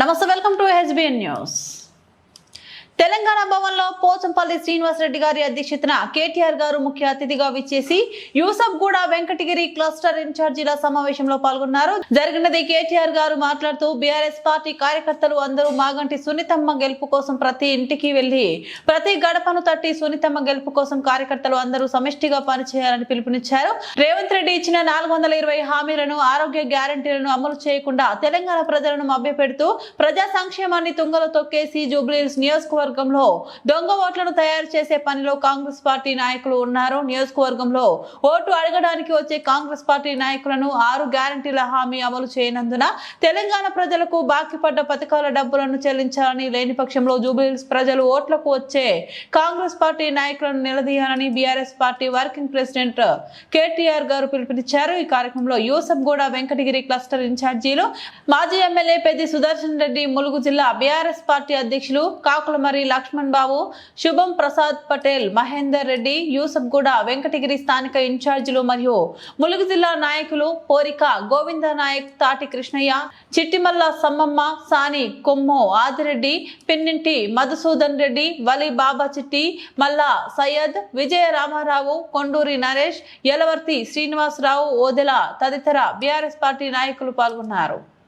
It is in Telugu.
నమస్తే welcome to HBN news. Telangana భవన్లో పోచంపల్లి శ్రీనివాసరెడ్డి గారి అధ్యక్షతన కేటీఆర్ గారు ముఖ్య అతిథిగా విచ్చేసి యూసఫ్ గూడ వెంకటగిరి క్లస్టర్ ఇన్ఛార్జీల సమావేశంలో పాల్గొన్నారు. జరిగినది కేటీఆర్ గారు మాట్లాడుతూ బీఆర్ఎస్ పార్టీ కార్యకర్తలు అందరూ మాగంటి సునీతమ్మ గెలుపు కోసం ప్రతి ఇంటికి వెళ్ళి ప్రతి గడపను తట్టి సునీతమ్మ గెలుపు కోసం కార్యకర్తలు అందరూ సమిష్టిగా పనిచేయాలని పిలుపునిచ్చారు. రేవంత్ రెడ్డి ఇచ్చిన నాలుగు వందల ఇరవై హామీలను ఆరోగ్య గ్యారంటీలను అమలు చేయకుండా తెలంగాణ ప్రజలను మభ్యపెడుతూ ప్రజా సంక్షేమాన్ని తుంగలో తొక్కేసి జూబ్లీహిల్స్ నియోజకవర్గంలో దొంగ ఓట్లను తయారు చేసే పనిలో కాంగ్రెస్ పార్టీ నాయకులు ఉన్నారు. నియోజకవర్గంలో ఓటు అడగడానికి వచ్చే కాంగ్రెస్ పార్టీ నాయకులను ఆరు గ్యారంటీల హామీ అమలు చేయనందున తెలంగాణ ప్రజలకు బాకీ పడ్డ పథకాల డబ్బులను చెల్లించాలని లేని పక్షంలో జూబిలీస్ ప్రజలు ఓట్లకు వచ్చే కాంగ్రెస్ పార్టీ నాయకులను నిలదీయాలని BRS party working president KTR garu పిలుపునిచ్చారు. ఈ కార్యక్రమంలో యూసఫ్ గూడ వెంకటగిరి క్లస్టర్ ఇన్ఛార్జీలు మాజీ ఎమ్మెల్యే పెద్ది సుదర్శన్ రెడ్డి ములుగు జిల్లా బీఆర్ఎస్ పార్టీ అధ్యక్షులు కాకులమరి లక్ష్మణ్ బాబు శుభం ప్రసాద్ పటేల్ మహేందర్ రెడ్డి యూసఫ్ గూడ వెంకటగిరి స్థానిక ఇన్ఛార్జీలు మరియు ములుగు జిల్లా నాయకులు పోరిక గోవింద నాయక్ తాటి కృష్ణయ్య చిట్టిమల్ల సమ్మమ్మ సాని కొమ్ము ఆదిరెడ్డి పిన్నింటి మధుసూదన్ రెడ్డి వలి బాబా చిట్టి మల్లా సయ్యద్ విజయ రామారావు కొండూరి నరేష్ యలవర్తి శ్రీనివాసరావు ఓదెల తదితర బీఆర్ఎస్ పార్టీ నాయకులు పాల్గొన్నారు.